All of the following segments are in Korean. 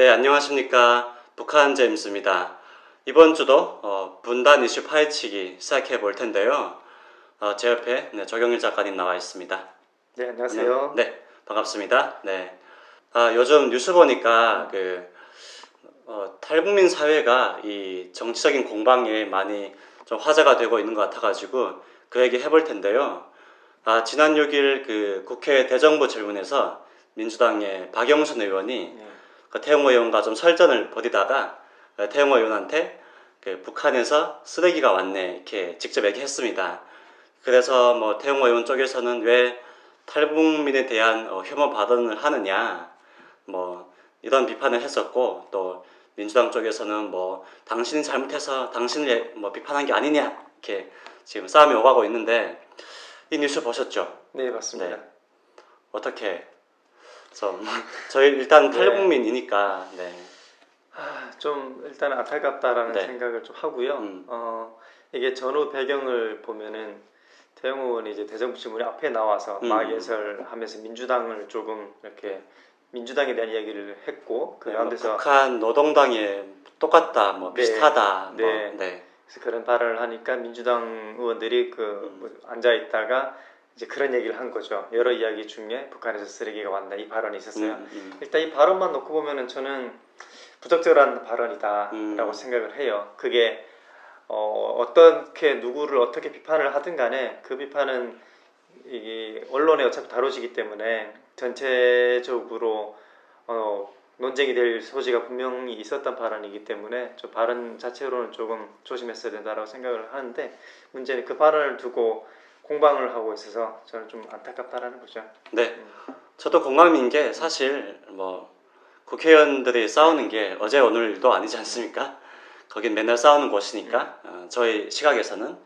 네, 안녕하십니까. 북한 제임스입니다. 이번 주도 어, 분단 이슈 파헤치기 시작해 볼 텐데요. 어, 제 옆에 네, 조경일 작가님 나와 있습니다. 네, 안녕하세요. 네, 반갑습니다. 네. 아, 요즘 뉴스 보니까 그 어, 탈북민 사회가 이 정치적인 공방에 많이 좀 화제가 되고 있는 것 같아가지고 그 얘기 해볼 텐데요. 아, 지난 6일 그 국회 대정부 질문에서 민주당의 박영순 의원이 네. 그 태용호 의원과 좀 설전을 벌이다가 어, 태용호 의원한테 그 북한에서 쓰레기가 왔네 이렇게 직접 얘기했습니다. 그래서 뭐 태용호 의원 쪽에서는 왜 탈북민에 대한 어, 혐오 발언을 하느냐 뭐 이런 비판을 했었고 또 민주당 쪽에서는 뭐 당신이 잘못해서 당신을 뭐 비판한 게 아니냐 이렇게 지금 싸움이 오가고 있는데 이 뉴스 보셨죠? 네, 맞습니다. 네. 어떻게 좀 저희 일단 네. 탈북민이니까 네. 아, 좀 일단 안타깝다라는 네. 생각을 좀 하고요. 음. 어, 이게 전후 배경을 보면은 태영 의원이 이제 대정부 질문에 앞에 나와서 음. 마개설하면서 민주당을 조금 이렇게 민주당에 대한 이야기를 했고 그뭐 가운데서 북한 노동당에 똑같다 뭐 네. 비슷하다 네. 뭐 네. 그래서 그런 발언을 하니까 민주당 의원들이 그뭐 앉아 있다가 이제 그런 얘기를 한 거죠. 여러 이야기 중에 북한에서 쓰레기가 왔다 이 발언이 있었어요. 음, 음. 일단 이 발언만 놓고 보면은 저는 부적절한 발언이다라고 음. 생각을 해요. 그게 어, 어떻게 누구를 어떻게 비판을 하든 간에 그 비판은 이 언론에 어차피 다뤄지기 때문에 전체적으로 어, 논쟁이 될 소지가 분명히 있었던 발언이기 때문에 저 발언 자체로는 조금 조심했어야 된다라고 생각을 하는데 문제는 그 발언을 두고 공방을 하고 있어서 저는 좀 안타깝다라는 거죠. 네. 음. 저도 공감인 게 사실 뭐 국회의원들이 싸우는 게 어제 오늘도 아니지 않습니까? 거긴 맨날 싸우는 곳이니까 어, 저희 시각에서는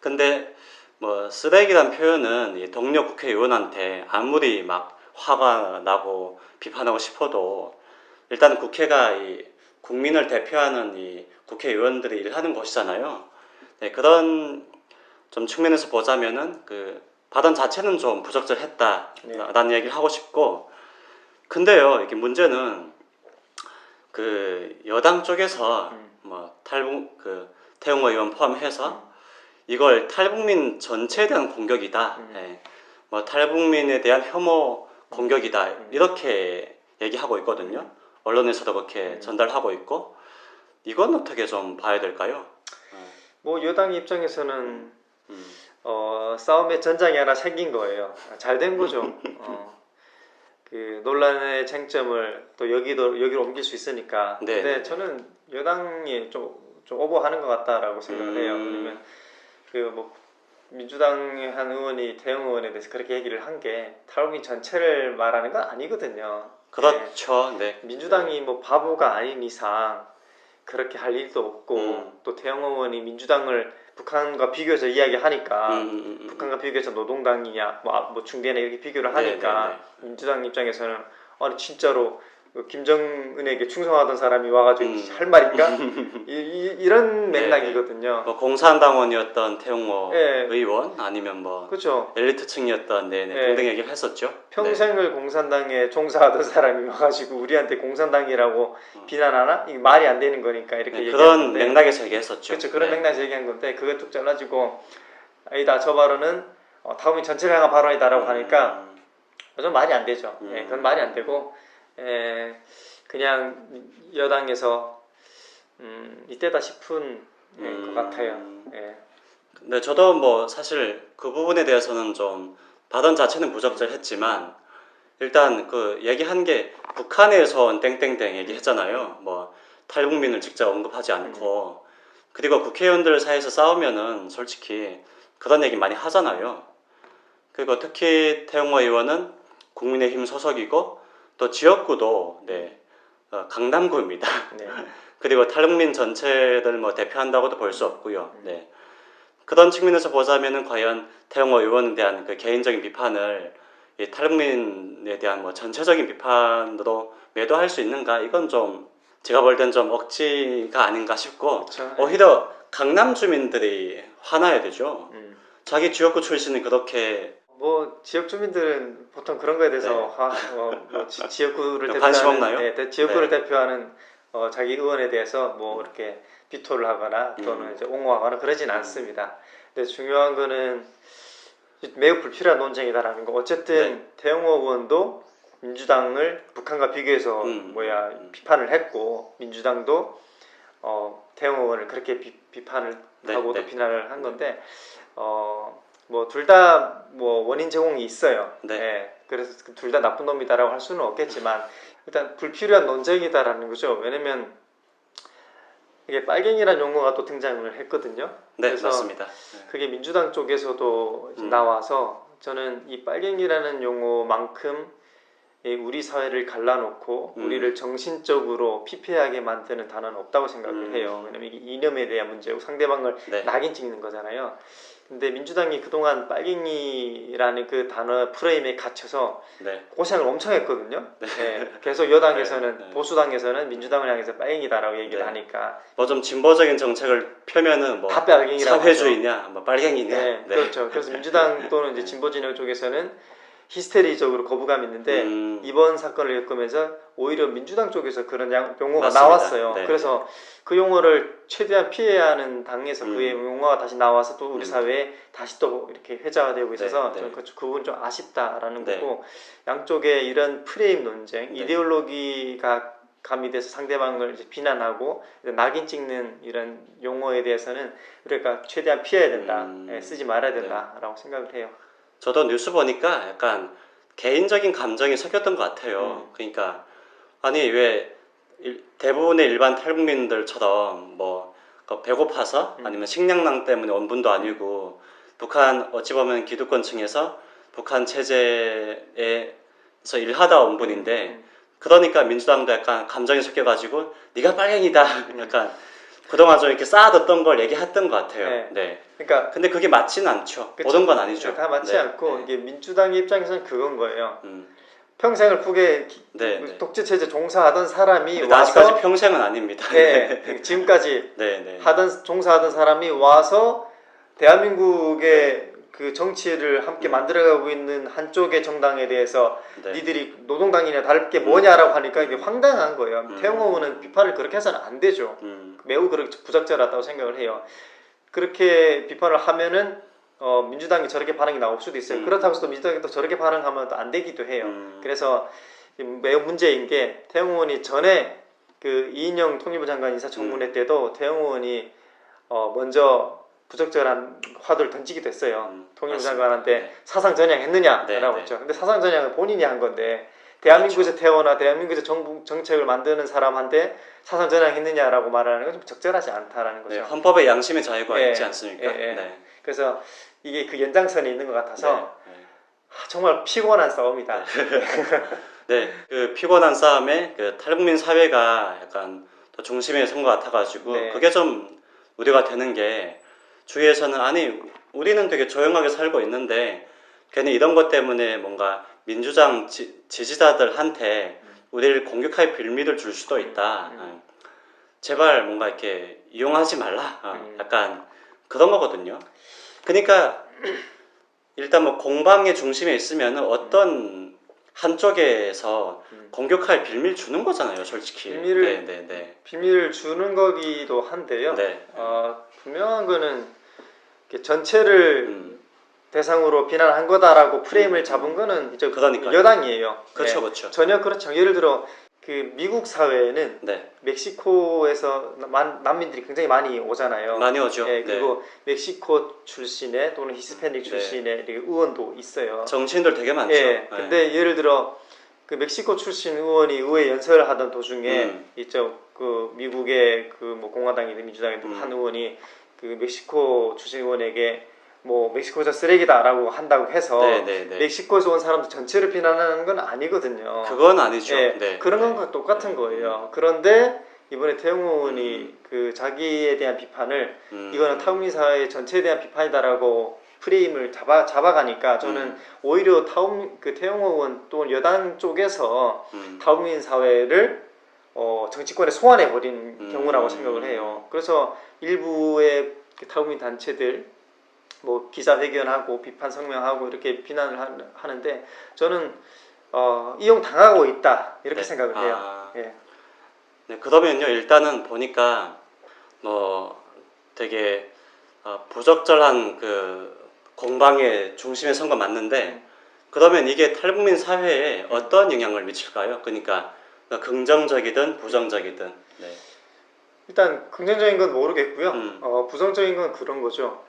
근데 뭐 쓰레기란 표현은 이 동료 국회의원한테 아무리 막 화가 나고 비판하고 싶어도 일단 국회가 이 국민을 대표하는 이 국회의원들이 일하는 곳이잖아요. 네, 그런 좀 측면에서 보자면은 그 발언 자체는 좀 부적절했다라는 네. 얘기를 하고 싶고 근데요 이게 문제는 그 여당 쪽에서 음. 뭐 탈북 그 태용호 의원 포함해서 이걸 탈북민 전체에 대한 공격이다. 음. 예. 뭐 탈북민에 대한 혐오 공격이다. 음. 이렇게 얘기하고 있거든요. 언론에서도 그렇게 음. 전달하고 있고 이건 어떻게 좀 봐야 될까요? 뭐 여당 입장에서는 음. 어, 싸움의 전장이 하나 생긴 거예요. 잘 된 거죠. 어, 그 논란의 쟁점을 또 여기도 여기로 옮길 수 있으니까. 네. 근데 저는 여당이 좀, 좀 오버하는 것 같다라고 생각을 해요. 음. 왜냐면 그뭐 민주당의 한 의원이 대응 의원에 대해서 그렇게 얘기를 한 게 탈북민 전체를 말하는 건 아니거든요. 네. 그렇죠. 네. 민주당이 뭐 바보가 아닌 이상 그렇게 할 일도 없고 음. 또 태영 의원이 민주당을 북한과 비교해서 이야기하니까 음, 음, 음. 북한과 비교해서 노동당이냐 뭐, 아- 뭐 중대나 이렇게 비교를 하니까 네, 네, 민주당 입장에서는 아니 진짜로 그 김정은에게 충성하던 사람이 와가지고 음. 할 말인가 이, 런 네, 맥락이거든요. 뭐 공산당원이었던 태용호 예. 의원 아니면 뭐 그렇죠. 엘리트층이었던 네네 네. 등등 얘기를 했었죠. 네. 평생을 공산당에 종사하던 사람이 와가지고 우리한테 공산당이라고 어. 비난하나 이게 말이 안 되는 거니까 이렇게 네, 그런 맥락에서 얘기했었죠. 그렇죠. 그런 네. 맥락에서 얘기한 건데 그거 뚝 잘라지고 아니다 저 발언은 어, 다음이 전체를 향한 발언이다라고 하니까 음, 좀 말이 안 되죠. 음. 예, 그건 말이 안 되고 에, 그냥 여당에서 음, 이때다 싶은 예, 음. 것 같아요. 예. 근데 저도 뭐 사실 그 부분에 대해서는 좀 발언 자체는 부적절했지만 일단 그 얘기한 게 북한에서 온 땡땡땡 얘기했잖아요. 뭐 탈북민을 직접 언급하지 않고 그리고 국회의원들 사이에서 싸우면은 솔직히 그런 얘기 많이 하잖아요. 그리고 특히 태용호 의원은 국민의힘 소속이고 또 지역구도 네 어, 강남구입니다. 네. 그리고 탈북민 전체를 뭐 대표한다고도 볼 수 없고요. 네. 그런 측면에서 보자면은 과연 태영호 의원에 대한 그 개인적인 비판을 이 탈북민에 대한 뭐 전체적인 비판으로 매도할 수 있는가? 이건 좀 제가 볼 땐 좀 억지가 아닌가 싶고 그렇죠. 오히려 강남 주민들이 화나야 되죠. 음. 자기 지역구 출신이 그렇게 뭐 지역 주민들은 보통 그런 거에 대해서 네. 화- 어, 뭐 지- 지역구를 대표하는? 네, 대- 지역구를 네. 대표하는 어, 자기 의원에 대해서 뭐 이렇게 비토를 하거나 또는 음. 이제 옹호하거나 그러진 음. 않습니다. 근데 중요한 거는 매우 불필요한 논쟁이다라는 거. 어쨌든 네. 태영호 의원도 민주당을 북한과 비교해서 음. 뭐야 음. 비판을 했고 민주당도 어, 태영호 의원을 그렇게 비, 비판을 네, 하고 또 네. 비난을 한 건데 어, 뭐 둘 다 뭐 원인 제공이 있어요. 네. 예, 그래서 둘 다 나쁜 놈이다라고 할 수는 없겠지만 일단 불필요한 논쟁이다라는 거죠. 왜냐면 이게 빨갱이란 용어가 또 등장을 했거든요. 네, 그래서 맞습니다. 네. 그게 민주당 쪽에서도 음. 나와서 저는 이 빨갱이라는 용어만큼 이 우리 사회를 갈라놓고 음. 우리를 정신적으로 피폐하게 만드는 단어는 없다고 생각을 음. 해요. 왜냐면 이게 이념에 대한 문제고 상대방을 네. 낙인 찍는 거잖아요. 근데 민주당이 그동안 빨갱이라는 그 단어 프레임에 갇혀서 네. 고생을 엄청 했거든요. 네, 계속 여당에서는 네, 네. 보수당에서는 민주당을 향해서 빨갱이다라고 얘기를 네. 하니까 뭐 좀 진보적인 정책을 펴면은 뭐다 빨갱이라고. 사회주의냐, 뭐 빨갱이냐. 네, 그렇죠. 그래서 민주당 또는 이제 진보 진영 쪽에서는 히스테리적으로 거부감이 있는데 음, 이번 사건을 겪으면서 오히려 민주당 쪽에서 그런 양- 용어가 맞습니다. 나왔어요. 네. 그래서 그 용어를 최대한 피해야 하는 당에서 음. 그 용어가 다시 나와서 또 우리 음. 사회에 다시 또 이렇게 회자되고 있어서 네, 네. 저는 그, 그 부분 좀 아쉽다라는 네. 거고 양쪽의 이런 프레임 논쟁, 네. 이데올로기가 가미돼서 상대방을 이제 비난하고 낙인 찍는 이런 용어에 대해서는 우리가 최대한 피해야 된다, 음. 예, 쓰지 말아야 된다라고 생각을 해요. 저도 뉴스 보니까 약간 개인적인 감정이 섞였던 것 같아요. 음. 그러니까 아니 왜 일- 대부분의 일반 탈북민들처럼 뭐그 배고파서 음. 아니면 식량난 때문에 온 분도 아니고 북한 어찌 보면 기득권층에서 북한 체제에서 일하다 온 분인데 음. 그러니까 민주당도 약간 감정이 섞여가지고 네가 빨갱이다 약간 그동안 좀 이렇게 쌓아뒀던 걸 얘기했던 것 같아요. 네. 네. 그러니까 근데 그게 맞지는 않죠. 그쵸. 모든 건 아니죠. 다 맞지 네, 않고 네. 이게 민주당의 입장에서는 그건 거예요. 음. 평생을 기- 네, 네. 독재 체제 종사하던 사람이 와서 아직까지 평생은 아닙니다. 네, 지금까지 네, 네. 하던 종사하던 사람이 와서 대한민국의 그 정치를 함께 음. 만들어가고 있는 한쪽의 정당에 대해서 네. 니들이 노동당이나 다를 게 뭐냐라고 하니까 이게 황당한 거예요. 음. 태영호 의원은 비판을 그렇게 해서는 안 되죠. 음, 매우 그렇게 부적절하다고 생각을 해요. 그렇게 비판을 하면은 어, 민주당이 저렇게 반응이 나올 수도 있어요. 음. 그렇다고 해서 또 민주당이 또 저렇게 반응하면 또 안 되기도 해요. 음. 그래서 매우 문제인 게 태영 의원이 전에 그 이인영 통일부 장관 인사청문회 음. 때도 태영 의원이 어, 먼저 부적절한 화두를 던지기도 했어요. 음, 맞습니다. 장관한테 네. 사상 전향했느냐라고 네, 네. 했죠. 근데 사상 전향은 본인이 한 건데 대한민국에서 그렇죠. 태어나 대한민국에서 정부, 정책을 만드는 사람한테 사상 전향했느냐라고 말하는 건 좀 적절하지 않다라는 거죠. 네, 헌법에 양심의 자유가 예, 있지 않습니까? 예, 예. 네. 그래서 이게 그 연장선에 있는 것 같아서 네, 네. 아, 정말 피곤한 싸움이다. 네, 그 피곤한 싸움에 그 탈북민 사회가 약간 더 중심에 선 것 같아가지고 네. 그게 좀 우려가 되는 게 주위에서는 아니 우리는 되게 조용하게 살고 있는데 괜히 이런 것 때문에 뭔가 민주당 지, 지지자들한테 우리를 공격할 빌미를 줄 수도 있다. 음. 어, 제발 뭔가 이렇게 이용하지 말라. 어, 음. 약간 그런 거거든요. 그러니까 일단 뭐 공방의 중심에 있으면 어떤 한쪽에서 음. 공격할 빌미를 주는 거잖아요, 솔직히. 빌미를- 네, 네, 네. 비밀을 주는 거기도 한데요. 네. 어, 분명한 거는 전체를 음, 대상으로 비난한 거다라고 프레임을 잡은 거는 이제 그러니까요. 여당이에요. 그렇죠, 네. 그렇죠. 전혀 그렇죠. 예를 들어 그 미국 사회에는 네, 멕시코에서 만- 난민들이 굉장히 많이 오잖아요. 많이 오죠. 예, 네. 그리고 멕시코 출신의 또는 히스패닉 네. 출신의 이렇게 의원도 있어요. 정치인들 되게 많죠. 예, 네. 근데 예를 들어 그 멕시코 출신 의원이 의회 연설을 하던 도중에 음. 이쪽 그 미국의 그 뭐 공화당이든 민주당이든 음. 한 의원이 그 멕시코 출신 의원에게 뭐 멕시코에서 쓰레기다라고 한다고 해서 네, 네, 네. 멕시코에서 온 사람들 전체를 비난하는 건 아니거든요. 그건 아니죠. 예, 네. 그런 네. 것과 똑같은 네. 거예요. 그런데 이번에 태용 의원이 그 자기에 대한 비판을 음. 이거는 타국민 사회 전체에 대한 비판이다라고 프레임을 잡아 잡아가니까 저는 음. 오히려 타국 그 태용 의원 또 여당 쪽에서 음. 타국민 사회를 어, 정치권에 소환해 버린 음. 경우라고 생각을 해요. 그래서 일부의 그 타국민 단체들 뭐 기자회견하고 비판 성명하고 이렇게 비난을 하- 하는데 저는 어, 이용 당하고 있다 이렇게 네. 생각을 해요. 아. 예. 네, 그러면요 일단은 보니까 뭐 되게 어, 부적절한 그 공방의 중심에 선 건 맞는데 그러면 이게 탈북민 사회에 어떤 영향을 미칠까요? 그러니까 긍정적이든 부정적이든 네. 일단 긍정적인 건 모르겠고요. 음. 어, 부정적인 건 그런 거죠.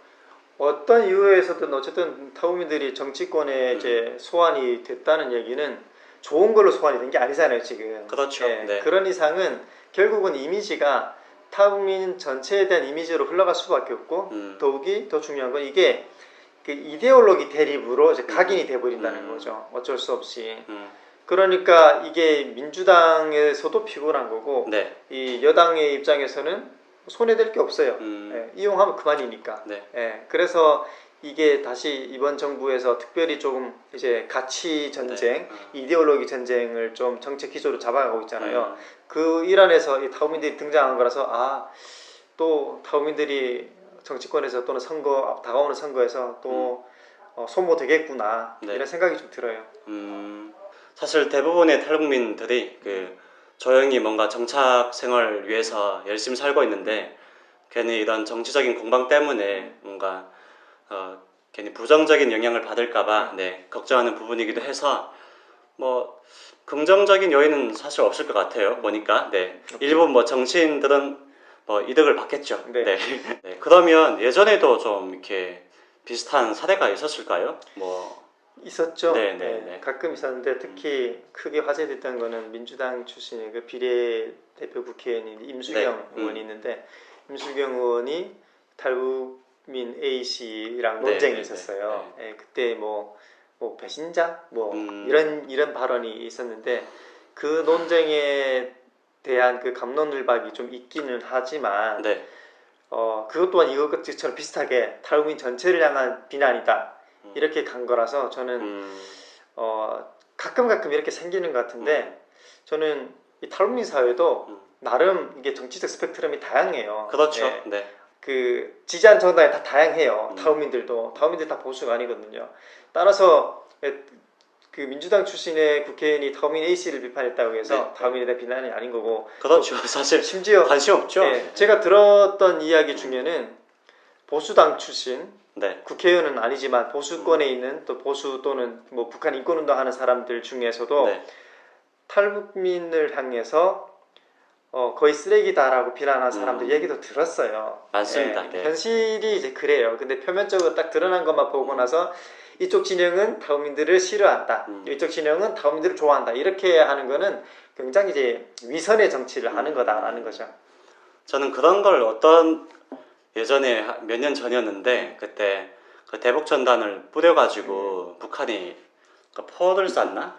어떤 이유에서든 어쨌든 타우민들이 정치권에 음. 이제 소환이 됐다는 얘기는 좋은 걸로 소환이 된 게 아니잖아요 지금. 그렇죠. 예, 네. 그런 이상은 결국은 이미지가 타국민 전체에 대한 이미지로 흘러갈 수밖에 없고 음. 더욱이 더 중요한 건 이게 그 이데올로기 대립으로 이제 각인이 돼버린다는 음. 거죠. 어쩔 수 없이. 음, 그러니까 이게 민주당에서도 피곤한 거고 네. 이 여당의 입장에서는 손해될 게 없어요. 음, 예, 이용하면 그만이니까. 네. 예, 그래서 이게 다시 이번 정부에서 특별히 조금 이제 가치 전쟁, 네. 어. 이데올로기 전쟁을 좀 정책 기조로 잡아가고 있잖아요. 음, 그 일환에서 이 타우민들이 등장한 거라서 아 또 타우민들이 정치권에서 또는 선거 다가오는 선거에서 또 어, 소모 되겠구나 네. 이런 생각이 좀 들어요. 음, 사실 대부분의 탈북민들이 그 조용히 뭔가 정착 생활을 위해서 열심히 살고 있는데 괜히 이런 정치적인 공방 때문에 뭔가 어, 괜히 부정적인 영향을 받을까봐 네, 걱정하는 부분이기도 해서 뭐 긍정적인 요인은 사실 없을 것 같아요 보니까 네 일부 뭐 정치인들은 뭐 이득을 받겠죠 네. 네. 네, 그러면 예전에도 좀 이렇게 비슷한 사례가 있었을까요 뭐 있었죠. 네, 네, 네. 가끔 있었는데 특히 크게 화제됐던 거는 민주당 출신의 그 비례대표 국회의원인 임수경 네, 의원이 있는데 임수경 의원이 탈북민 A 씨랑 네, 논쟁이 네, 있었어요. 예, 그때 뭐, 뭐 배신자 뭐 음. 이런 이런 발언이 있었는데 그 논쟁에 대한 그 감론을박이 좀 있기는 하지만 네. 어, 그것 또한 이것처럼 비슷하게 탈북민 전체를 향한 비난이다. 음. 이렇게 간 거라서 저는 음, 어, 가끔 가끔 이렇게 생기는 것 같은데 저는 이 탈북민 사회도 음. 나름 이게 정치적 스펙트럼이 다양해요. 그렇죠. 예, 네. 그 지지한 정당이 다 다양해요. 음. 타우민들도 타우민들 다 보수가 아니거든요. 따라서 예, 그 민주당 출신의 국회의원이 타우민 A 씨를 비판했다고 해서 네. 타우민에 대한 비난이 아닌 거고 그렇죠. 사실 심지어 관심 없죠. 예, 제가 들었던 이야기 중에는 보수당 출신 네. 국회의원은 아니지만 보수권에 있는 또 보수 또는 뭐 북한 인권운동하는 사람들 중에서도 네. 탈북민을 향해서 어, 거의 쓰레기다라고 비난한 사람들 음. 얘기도 들었어요. 맞습니다. 예, 네. 현실이 이제 그래요. 근데 표면적으로 딱 드러난 것만 보고 나서 이쪽 진영은 타우민들을 싫어한다. 음. 이쪽 진영은 타우민들을 좋아한다. 이렇게 하는 거는 굉장히 이제 위선의 정치를 하는 음. 거다라는 거죠. 저는 그런 걸 어떤 예전에 몇 년 전이었는데 그때 그 대북 전단을 뿌려가지고 북한이 그 포를 쐈나?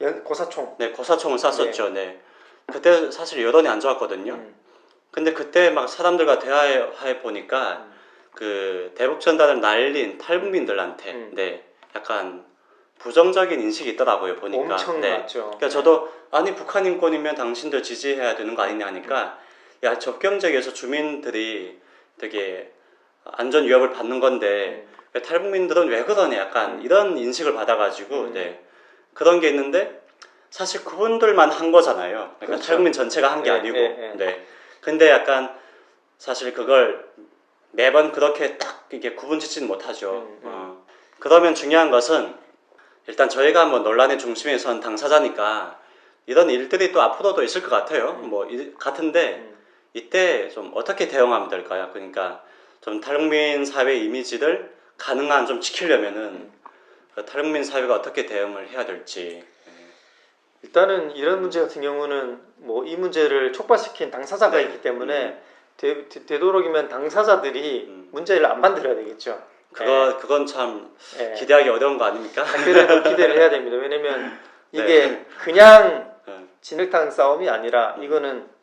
연- 고사총. 네, 고사총을 쐈었죠. 네. 그때 사실 여론이 안 좋았거든요. 음. 근데 그때 막 사람들과 대화해 보니까 음. 그 대북 전단을 날린 탈북민들한테 음. 네 약간 부정적인 인식이 있더라고요 보니까 엄청 네. 많죠. 그러니까 저도 아니 북한 인권이면 당신들 지지해야 되는 거 아니냐 하니까 야 접경지역에서 주민들이 되게 안전 위협을 받는 건데 음. 왜 탈북민들은 왜 그러냐 약간 음. 이런 인식을 받아가지고 음. 네 그런 게 있는데 사실 그분들만 한 거잖아요. 그러니까 그렇죠. 탈북민 전체가 한게 네, 아니고 네, 네. 네. 근데 약간 사실 그걸 매번 그렇게 딱 이게 구분 짓지는 못하죠. 음, 음. 어. 그러면 중요한 것은 일단 저희가 뭐 논란의 중심에 선 당사자니까 이런 일들이 또 앞으로도 있을 것 같아요. 음. 뭐 이- 같은데 음. 이때 좀 어떻게 대응하면 될까요? 그러니까 좀 탈북민 사회 이미지를 가능한 좀 지키려면은 음. 그 탈북민 사회가 어떻게 대응을 해야 될지. 일단은 이런 문제 같은 경우는 뭐 이 문제를 촉발시킨 당사자가 네. 있기 때문에 되, 되, 도록이면 당사자들이 음. 문제를 안 만들어야 되겠죠. 그거 그건 참 예. 예. 기대하기 어려운 거 아닙니까? 그래도 기대를 해야 됩니다. 왜냐면 이게 네. 그냥 네. 진흙탕 싸움이 아니라 음. 이거는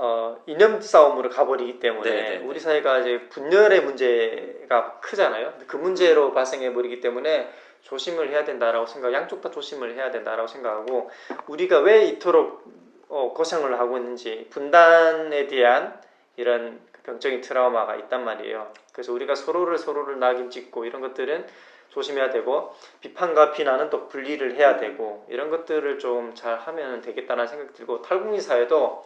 어, 이념 싸움으로 가버리기 때문에 네, 네, 네. 우리 사회가 이제 분열의 문제가 크잖아요. 그 음. 문제로 발생해 버리기 때문에 조심을 해야 된다라고 생각, 양쪽 다 조심을 해야 된다라고 생각하고 우리가 왜 이토록 어, 고생을 하고 있는지 분단에 대한 이런 그 병적인 트라우마가 있단 말이에요. 그래서 우리가 서로를 서로를 낙인 찍고 이런 것들은 조심해야 되고 비판과 비난은 또 분리를 해야 되고 이런 것들을 좀 잘 하면 되겠다는 생각이 들고 탈북민 사회도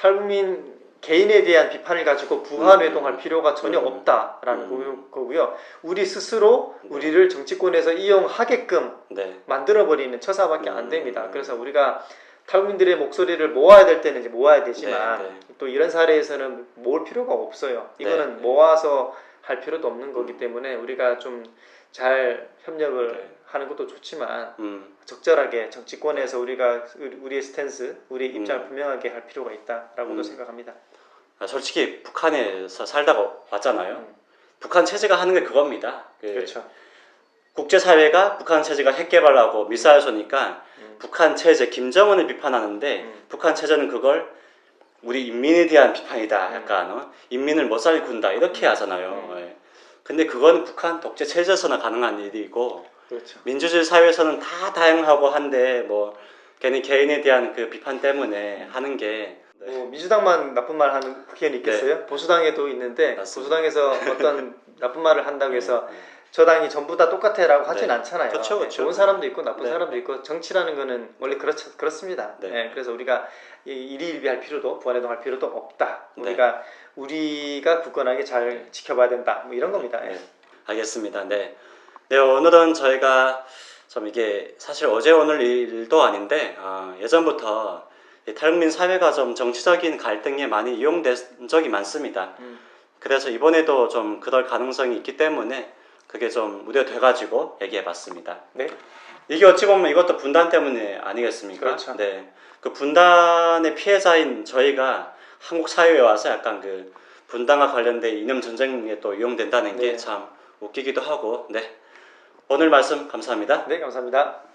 탈북민 개인에 대한 비판을 가지고 부한 음. 필요가 전혀 음. 없다라는 음. 거고요. 우리 스스로 네. 우리를 정치권에서 이용하게끔 네. 만들어버리는 처사밖에 안 음. 됩니다. 그래서 우리가 탈북민들의 목소리를 모아야 될 때는 이제 모아야 되지만 네, 네. 또 이런 사례에서는 모을 필요가 없어요. 이거는 네. 모아서 할 필요도 없는 거기 음. 때문에 우리가 좀 잘 협력을 네. 하는 것도 좋지만 음. 적절하게 정치권에서 우리가 우리- 우리의 스탠스, 우리 의 입장을 음. 분명하게 할 필요가 있다라고도 음. 생각합니다. 아, 솔직히 북한에서 살다가 왔잖아요. 음. 북한 체제가 하는 게 그겁니다. 그 그렇죠. 국제사회가 북한 체제가 핵 개발하고 미사일 쏘니까 음. 북한 체제 김정은을 비판하는데 음. 북한 체제는 그걸 우리 인민에 대한 비판이다. 음. 약간 어? 인민을 못 살게 군다 이렇게 하잖아요. 음. 예. 근데 그건 북한 독재 체제에서나 가능한 일이고 그렇죠. 민주주의 사회에서는 다 다양하고 한데 뭐 괜히 개인에 대한 그 비판 때문에 하는 게 네. 뭐 민주당만 나쁜 말 하는 국회의원이 있겠어요? 보수당에도 있는데 맞습니다. 보수당에서 어떤 나쁜 말을 한다고 해서 네. 저 당이 전부 다 똑같아라고 하진 네. 않잖아요. 네, 그쵸. 좋은 사람도 있고 나쁜 네. 사람도 있고 정치라는 거는 원래 그렇, 그렇습니다. 네. 네, 그래서 우리가 이- 일희일비할 필요도 부안해동할 필요도 없다. 네. 우리가 우리가 굳건하게 잘 지켜봐야 된다. 뭐 이런 겁니다. 네. 알겠습니다. 네. 네, 오늘은 저희가 좀 이게 사실 어제 오늘 일도 아닌데 어, 예전부터 이 탈북민 사회가 좀 정치적인 갈등에 많이 이용된 적이 많습니다. 음. 그래서 이번에도 좀 그럴 가능성이 있기 때문에 그게 좀 우려돼가지고 얘기해봤습니다. 네. 이게 어찌 보면 이것도 분단 때문에 아니겠습니까? 그렇죠. 네. 그 분단의 피해자인 저희가 한국 사회에 와서 약간 그 분단과 관련된 이념 전쟁에 또 이용된다는 네. 게참 웃기기도 하고, 네. 오늘 말씀 감사합니다. 네, 감사합니다.